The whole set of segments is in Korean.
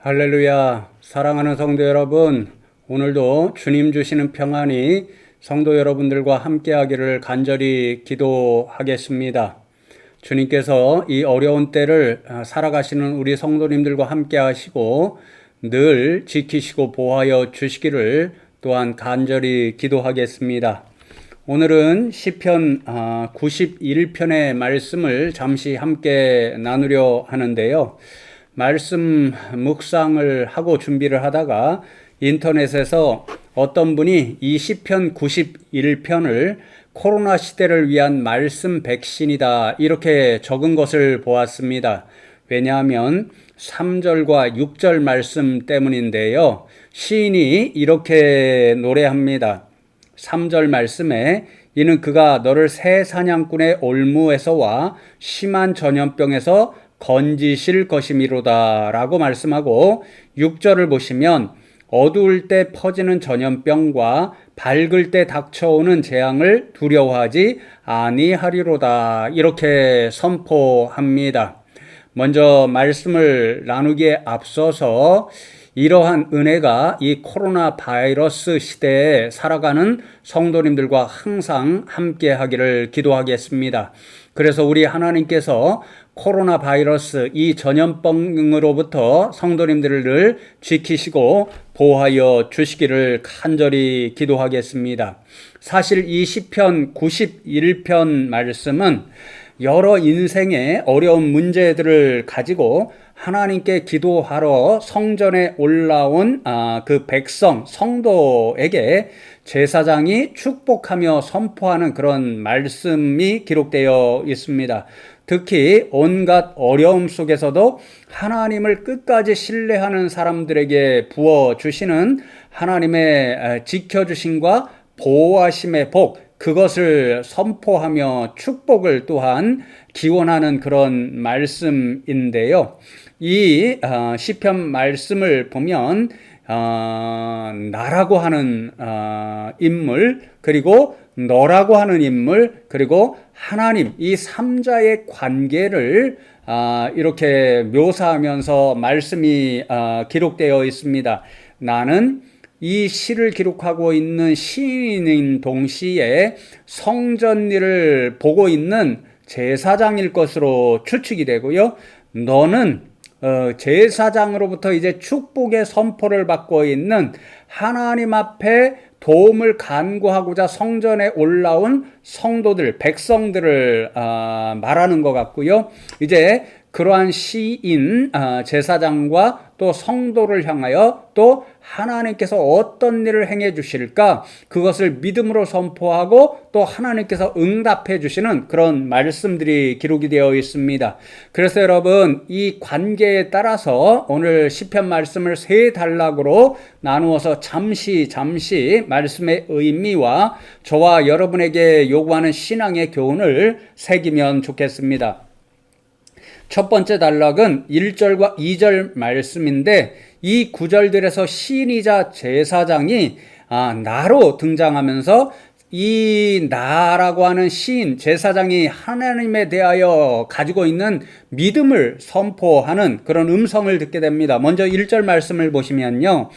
할렐루야. 사랑하는 성도 여러분, 오늘도 주님 주시는 평안이 성도 여러분들과 함께 하기를 간절히 기도하겠습니다. 주님께서 이 어려운 때를 살아가시는 우리 성도님들과 함께 하시고 늘 지키시고 보하여 주시기를 또한 간절히 기도하겠습니다. 오늘은 시편 91편의 말씀을 잠시 함께 나누려 하는데요. 말씀 묵상을 하고 준비를 하다가 인터넷에서 어떤 분이 이 시편 91편을 코로나 시대를 위한 말씀 백신이다 이렇게 적은 것을 보았습니다. 왜냐하면 3절과 6절 말씀 때문인데요. 시인이 이렇게 노래합니다. 3절 말씀에 이는 그가 너를 새 사냥꾼의 올무에서와 심한 전염병에서 건지실 것이미로다 라고 말씀하고 6절을 보시면 어두울 때 퍼지는 전염병과 밝을 때 닥쳐오는 재앙을 두려워하지 아니하리로다 이렇게 선포합니다. 먼저 말씀을 나누기에 앞서서 이러한 은혜가 이 코로나 바이러스 시대에 살아가는 성도님들과 항상 함께 하기를 기도하겠습니다. 그래서 우리 하나님께서 코로나 바이러스 이 전염병으로부터 성도님들을 지키시고 보호하여 주시기를 간절히 기도하겠습니다. 사실 이 시편 91편 말씀은 여러 인생의 어려운 문제들을 가지고 하나님께 기도하러 성전에 올라온 아, 그 백성, 성도에게 제사장이 축복하며 선포하는 그런 말씀이 기록되어 있습니다. 특히 온갖 어려움 속에서도 하나님을 끝까지 신뢰하는 사람들에게 부어 주시는 하나님의 지켜 주심과 보호하심의 복, 그것을 선포하며 축복을 또한 기원하는 그런 말씀인데요. 이 어, 시편 말씀을 보면 어, 나라고 하는 어, 인물 그리고 너라고 하는 인물 그리고 하나님 이 삼자의 관계를 이렇게 묘사하면서 말씀이 기록되어 있습니다. 나는 이 시를 기록하고 있는 시인인 동시에 성전 일을 보고 있는 제사장일 것으로 추측이 되고요. 너는 어, 제사장으로부터 이제 축복의 선포를 받고 있는 하나님 앞에 도움을 간구하고자 성전에 올라온 성도들, 백성들을 어, 말하는 것 같고요. 이제 그러한 시인 어, 제사장과 또 성도를 향하여 또 하나님께서 어떤 일을 행해 주실까 그것을 믿음으로 선포하고 또 하나님께서 응답해 주시는 그런 말씀들이 기록이 되어 있습니다. 그래서 여러분 이 관계에 따라서 오늘 시편 말씀을 세 단락으로 나누어서 잠시 잠시 말씀의 의미와 저와 여러분에게 요구하는 신앙의 교훈을 새기면 좋겠습니다. 첫 번째 단락은 1절과 2절 말씀인데 이 구절들에서 시인이자 제사장이 아, 나로 등장하면서 이 나라고 하는 시인 제사장이 하나님에 대하여 가지고 있는 믿음을 선포하는 그런 음성을 듣게 됩니다. 먼저 1절 말씀을 보시면요.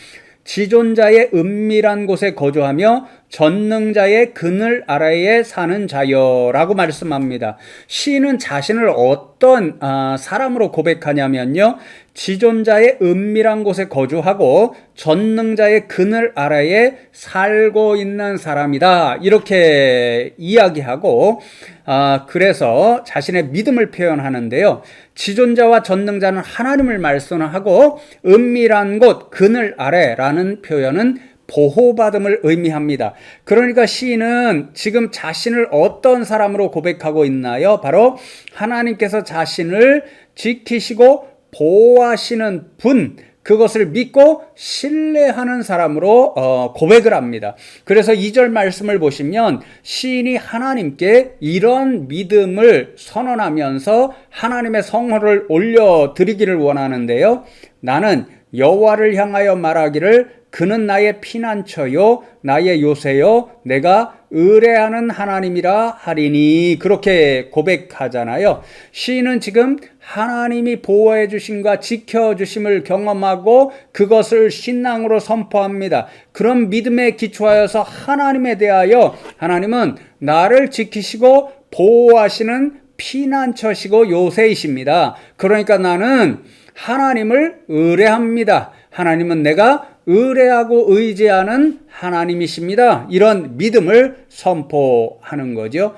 지존자의 은밀한 곳에 거주하며 전능자의 그늘 아래에 사는 자여라고 말씀합니다. 시인은 자신을 어떤 아, 사람으로 고백하냐면요. 지존자의 은밀한 곳에 거주하고 전능자의 그늘 아래에 살고 있는 사람이다. 이렇게 이야기하고 아, 그래서 자신의 믿음을 표현하는데요. 지존자와 전능자는 하나님을 말씀하고 은밀한 곳 그늘 아래라는 표현은 보호받음을 의미합니다. 그러니까 시인은 지금 자신을 어떤 사람으로 고백하고 있나요? 바로 하나님께서 자신을 지키시고 보호하시는 분, 그것을 믿고 신뢰하는 사람으로 어, 고백을 합니다. 그래서 2절 말씀을 보시면 시인이 하나님께 이런 믿음을 선언하면서 하나님의 성호를 올려 드리기를 원하는데요. 나는 여호와를 향하여 말하기를 그는 나의 피난처요 나의 요새요 내가 의뢰하는 하나님이라 하리니 그렇게 고백하잖아요. 시인은 지금 하나님이 보호해 주심과 지켜 주심을 경험하고 그것을 신앙으로 선포합니다. 그런 믿음에 기초하여서 하나님에 대하여 하나님은 나를 지키시고 보호하시는 피난처시고 요새이십니다. 그러니까 나는 하나님을 의뢰합니다. 하나님은 내가 의뢰하고 의지하는 하나님이십니다. 이런 믿음을 선포하는 거죠.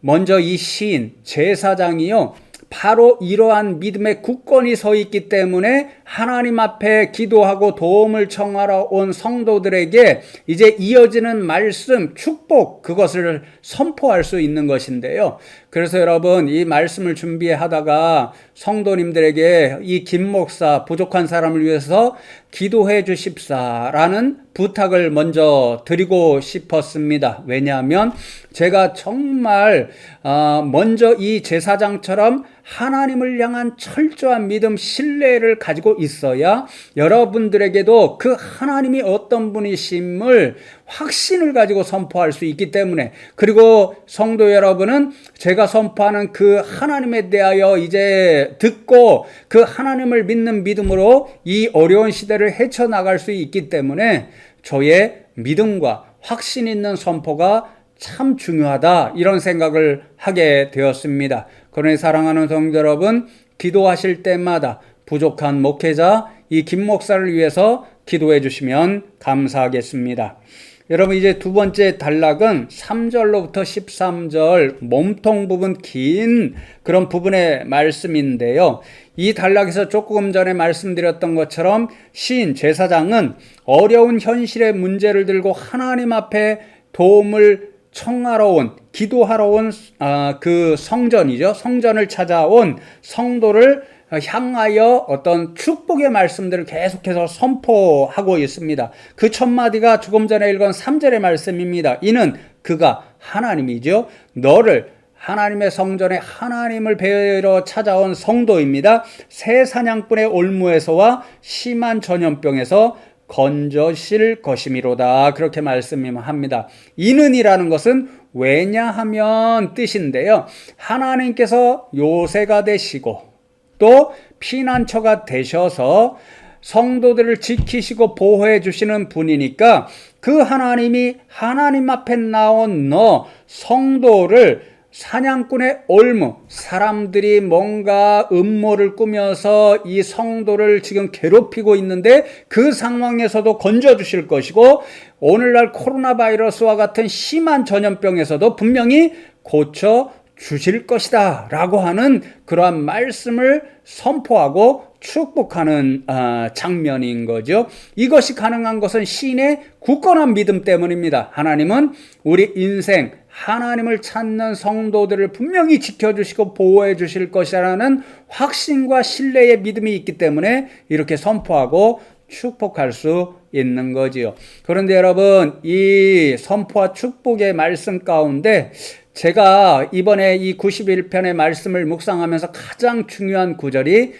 먼저 이 시인 제사장이요. 바로 이러한 믿음의 굳건히 서 있기 때문에 하나님 앞에 기도하고 도움을 청하러 온 성도들에게 이제 이어지는 말씀, 축복, 그것을 선포할 수 있는 것인데요. 그래서 여러분, 이 말씀을 준비하다가 성도님들에게 이 김 목사 부족한 사람을 위해서 기도해 주십사라는 부탁을 먼저 드리고 싶었습니다. 왜냐하면 제가 정말 어, 먼저 이 제사장처럼 하나님을 향한 철저한 믿음, 신뢰를 가지고 있어야 여러분들에게도 그 하나님이 어떤 분이심을 확신을 가지고 선포할 수 있기 때문에 그리고 성도 여러분은 제가 선포하는 그 하나님에 대하여 이제 듣고 그 하나님을 믿는 믿음으로 이 어려운 시대를 헤쳐나갈 수 있기 때문에 저의 믿음과 확신 있는 선포가 참 중요하다 이런 생각을 하게 되었습니다. 그러니 사랑하는 성도 여러분 기도하실 때마다 부족한 목회자 이 김 목사를 위해서 기도해 주시면 감사하겠습니다. 여러분 이제 두 번째 단락은 3절로부터 13절 몸통 부분 긴 그런 부분의 말씀인데요. 이 단락에서 조금 전에 말씀드렸던 것처럼 시인 제사장은 어려운 현실의 문제를 들고 하나님 앞에 도움을 청하러 온, 기도하러 온, 아, 그 성전이죠. 성전을 찾아온 성도를 향하여 어떤 축복의 말씀들을 계속해서 선포하고 있습니다. 그 첫 마디가 조금 전에 읽은 3절의 말씀입니다. 이는 그가 하나님이죠. 너를 하나님의 성전에 하나님을 뵈러 찾아온 성도입니다. 새 사냥꾼의 올무에서와 심한 전염병에서 건져실 것이미로다. 그렇게 말씀합니다. 이는이라는 것은 왜냐하면 뜻인데요. 하나님께서 요새가 되시고 또 피난처가 되셔서 성도들을 지키시고 보호해 주시는 분이니까 그 하나님이 하나님 앞에 나온 너 성도를 사냥꾼의 올무, 사람들이 뭔가 음모를 꾸며서 이 성도를 지금 괴롭히고 있는데 그 상황에서도 건져주실 것이고 오늘날 코로나 바이러스와 같은 심한 전염병에서도 분명히 고쳐 주실 것이다 라고 하는 그러한 말씀을 선포하고 축복하는 아, 장면인 거죠. 이것이 가능한 것은 신의 굳건한 믿음 때문입니다. 하나님은 우리 인생 하나님을 찾는 성도들을 분명히 지켜주시고 보호해 주실 것이라는 확신과 신뢰의 믿음이 있기 때문에 이렇게 선포하고 축복할 수 있는 거지요. 그런데 여러분, 이 선포와 축복의 말씀 가운데 제가 이번에 이 91편의 말씀을 묵상하면서 가장 중요한 구절이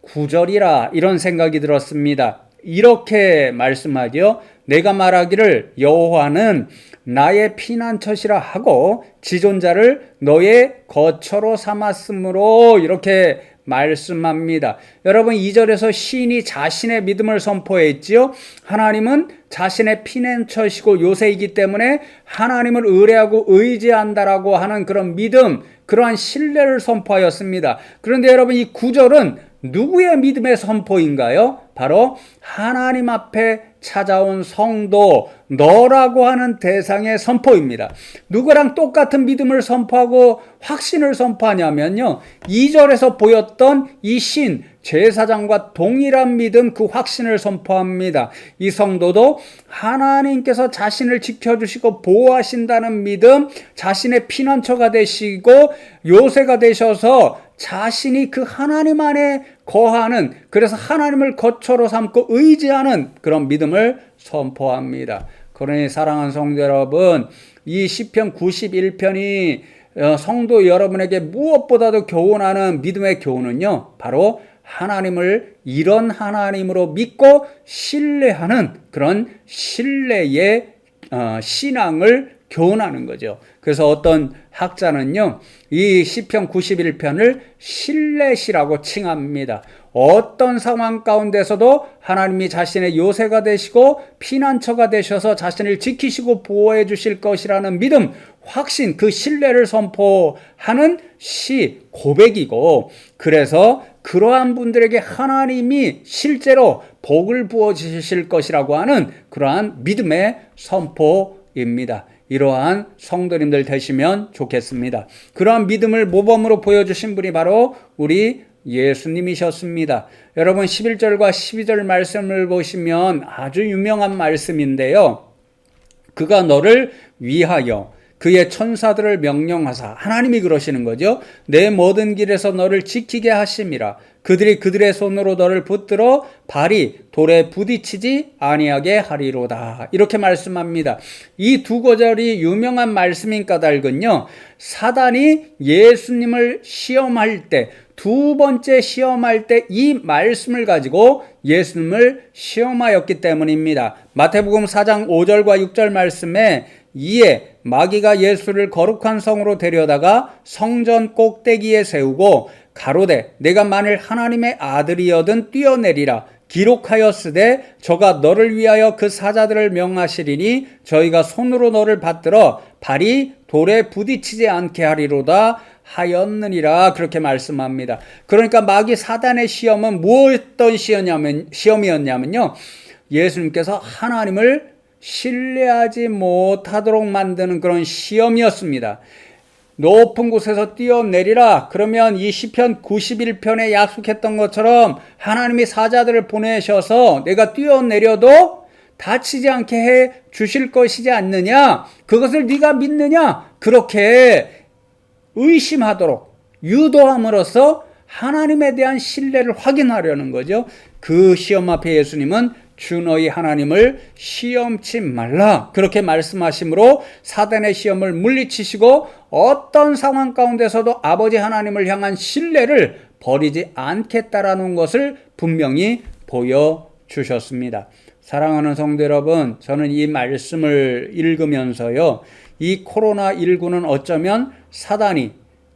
구절이라 이런 생각이 들었습니다. 이렇게 말씀하죠. 내가 말하기를 여호와는 나의 피난처시라 하고 지존자를 너의 거처로 삼았으므로 이렇게 말씀합니다. 여러분 2절에서 시인이 자신의 믿음을 선포했지요. 하나님은 자신의 피난처시고 요새이기 때문에 하나님을 의뢰하고 의지한다라고 하는 그런 믿음, 그러한 신뢰를 선포하였습니다. 그런데 여러분 이 구절은 누구의 믿음의 선포인가요? 바로 하나님 앞에 찾아온 성도, 너라고 하는 대상의 선포입니다. 누구랑 똑같은 믿음을 선포하고 확신을 선포하냐면요. 2절에서 보였던 이 신, 제사장과 동일한 믿음, 그 확신을 선포합니다. 이 성도도 하나님께서 자신을 지켜주시고 보호하신다는 믿음, 자신의 피난처가 되시고 요새가 되셔서 자신이 그 하나님 안에 거하는 그래서 하나님을 거처로 삼고 의지하는 그런 믿음을 선포합니다. 그러니 사랑하는 성도 여러분, 이 시편 91편이 어, 성도 여러분에게 무엇보다도 교훈하는 믿음의 교훈은요, 바로 하나님을 이런 하나님으로 믿고 신뢰하는 그런 신뢰의 어, 신앙을 교훈하는 거죠. 그래서 어떤 학자는요, 이 시편 91편을 신뢰시라고 칭합니다. 어떤 상황 가운데서도 하나님이 자신의 요새가 되시고 피난처가 되셔서 자신을 지키시고 보호해 주실 것이라는 믿음, 확신, 그 신뢰를 선포하는 시 고백이고 그래서 그러한 분들에게 하나님이 실제로 복을 부어 주실 것이라고 하는 그러한 믿음의 선포입니다. 이러한 성도님들 되시면 좋겠습니다. 그러한 믿음을 모범으로 보여주신 분이 바로 우리 예수님이셨습니다. 여러분 11절과 12절 말씀을 보시면 아주 유명한 말씀인데요. 그가 너를 위하여 그의 천사들을 명령하사 하나님이 그러시는 거죠. 내 모든 길에서 너를 지키게 하심이라. 그들이 그들의 손으로 너를 붙들어 발이 돌에 부딪히지 아니하게 하리로다. 이렇게 말씀합니다. 이 두 구절이 유명한 말씀인 까닭은요. 사단이 예수님을 시험할 때 두 번째 시험할 때 이 말씀을 가지고 예수님을 시험하였기 때문입니다. 마태복음 4장 5절과 6절 말씀에 이에 마귀가 예수를 거룩한 성으로 데려다가 성전 꼭대기에 세우고 가로되 내가 만일 하나님의 아들이여든 뛰어내리라 기록하였으되 저가 너를 위하여 그 사자들을 명하시리니 저희가 손으로 너를 받들어 발이 돌에 부딪히지 않게 하리로다 하였느니라 그렇게 말씀합니다. 그러니까 마귀 사단의 시험은 무엇던 시험이었냐면요. 예수님께서 하나님을 신뢰하지 못하도록 만드는 그런 시험이었습니다. 높은 곳에서 뛰어내리라. 그러면 이 시편 91편에 약속했던 것처럼 하나님이 사자들을 보내셔서 내가 뛰어내려도 다치지 않게 해 주실 것이지 않느냐? 그것을 네가 믿느냐? 그렇게 의심하도록 유도함으로써 하나님에 대한 신뢰를 확인하려는 거죠. 그 시험 앞에 예수님은 주 너희 하나님을 시험치 말라. 그렇게 말씀하시므로 사단의 시험을 물리치시고 어떤 상황 가운데서도 아버지 하나님을 향한 신뢰를 버리지 않겠다라는 것을 분명히 보여주셨습니다. 사랑하는 성도 여러분, 저는 이 말씀을 읽으면서요, 이 코로나19는 어쩌면 사단이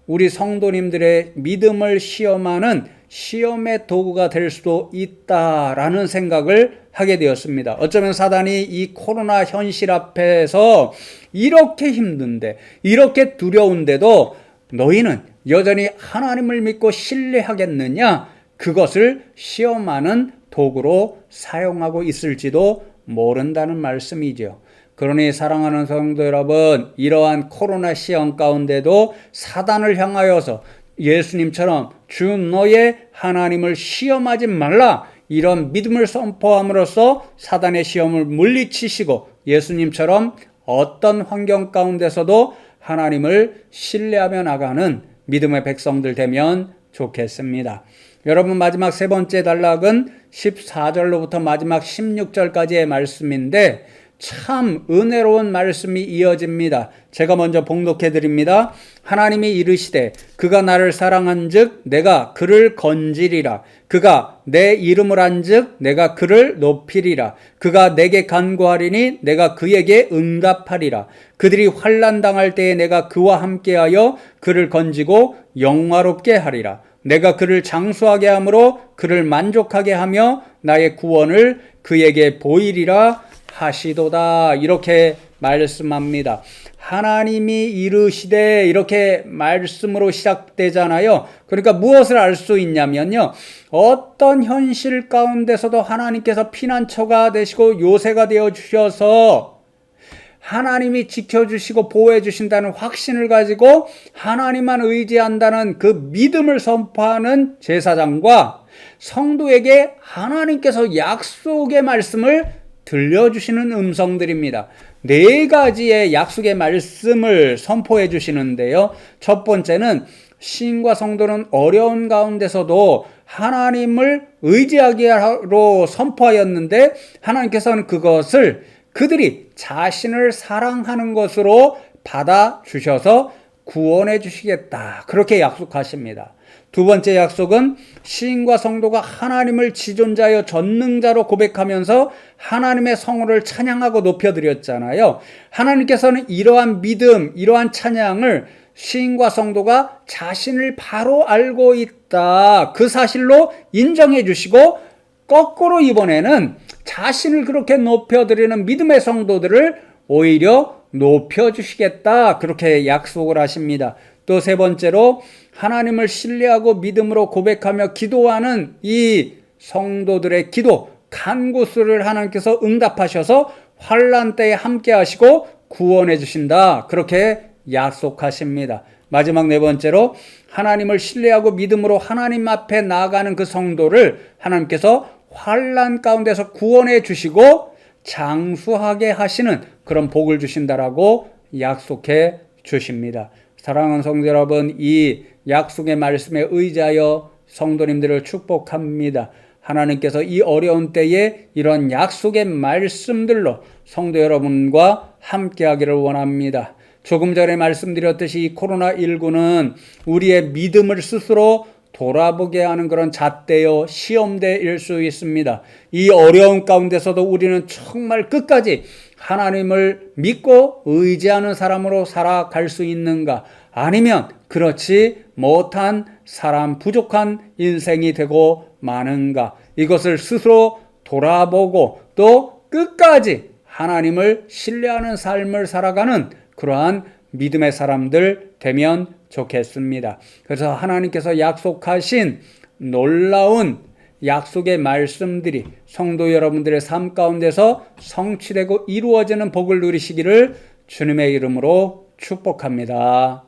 우리 성도님들의 믿음을 시험하는 시험의 도구가 될 수도 있다라는 생각을 하게 되었습니다. 어쩌면 사단이 이 코로나 현실 앞에서 이렇게 힘든데, 이렇게 두려운데도 너희는 여전히 하나님을 믿고 신뢰하겠느냐? 그것을 시험하는 도구로 사용하고 있을지도 모른다는 말씀이죠. 그러니 사랑하는 성도 여러분, 이러한 코로나 시험 가운데도 사단을 향하여서 예수님처럼 주 너의 하나님을 시험하지 말라. 이런 믿음을 선포함으로써 사단의 시험을 물리치시고 예수님처럼 어떤 환경 가운데서도 하나님을 신뢰하며 나가는 믿음의 백성들 되면 좋겠습니다. 여러분 마지막 세 번째 단락은 14절로부터 마지막 16절까지의 말씀인데 참 은혜로운 말씀이 이어집니다. 제가 먼저 봉독해 드립니다. 하나님이 이르시되 그가 나를 사랑한즉 내가 그를 건지리라. 그가 내 이름을 한즉 내가 그를 높이리라. 그가 내게 간구하리니 내가 그에게 응답하리라. 그들이 환난 당할 때에 내가 그와 함께하여 그를 건지고 영화롭게 하리라. 내가 그를 장수하게 함으로 그를 만족하게 하며 나의 구원을 그에게 보이리라 하시도다. 이렇게 말씀합니다. 하나님이 이르시되 이렇게 말씀으로 시작되잖아요. 그러니까 무엇을 알 수 있냐면요. 어떤 현실 가운데서도 하나님께서 피난처가 되시고 요새가 되어 주셔서 하나님이 지켜주시고 보호해 주신다는 확신을 가지고 하나님만 의지한다는 그 믿음을 선포하는 제사장과 성도에게 하나님께서 약속의 말씀을 들려주시는 음성들입니다. 네 가지의 약속의 말씀을 선포해 주시는데요. 첫 번째는 신과 성도는 어려운 가운데서도 하나님을 의지하기로 선포하였는데 하나님께서는 그것을 그들이 자신을 사랑하는 것으로 받아 주셔서 구원해 주시겠다. 그렇게 약속하십니다. 두 번째 약속은 시인과 성도가 하나님을 지존자여 전능자로 고백하면서 하나님의 성호를 찬양하고 높여드렸잖아요. 하나님께서는 이러한 믿음, 이러한 찬양을 시인과 성도가 자신을 바로 알고 있다. 그 사실로 인정해 주시고 거꾸로 이번에는 자신을 그렇게 높여드리는 믿음의 성도들을 오히려 높여주시겠다. 그렇게 약속을 하십니다. 또 세 번째로 하나님을 신뢰하고 믿음으로 고백하며 기도하는 이 성도들의 기도, 간구수를 하나님께서 응답하셔서 환란 때에 함께 하시고 구원해 주신다. 그렇게 약속하십니다. 마지막 네 번째로 하나님을 신뢰하고 믿음으로 하나님 앞에 나아가는 그 성도를 하나님께서 환란 가운데서 구원해 주시고 장수하게 하시는 그런 복을 주신다라고 약속해 주십니다. 사랑하는 성도 여러분, 이 약속의 말씀에 의지하여 성도님들을 축복합니다. 하나님께서 이 어려운 때에 이런 약속의 말씀들로 성도 여러분과 함께하기를 원합니다. 조금 전에 말씀드렸듯이 이 코로나19는 우리의 믿음을 스스로 돌아보게 하는 그런 잣대요 시험대일 수 있습니다. 이 어려운 가운데서도 우리는 정말 끝까지 하나님을 믿고 의지하는 사람으로 살아갈 수 있는가? 아니면 그렇지 못한 사람, 부족한 인생이 되고 마는가? 이것을 스스로 돌아보고 또 끝까지 하나님을 신뢰하는 삶을 살아가는 그러한 믿음의 사람들 되면 좋겠습니다. 그래서 하나님께서 약속하신 놀라운 약속의 말씀들이 성도 여러분들의 삶 가운데서 성취되고 이루어지는 복을 누리시기를 주님의 이름으로 축복합니다.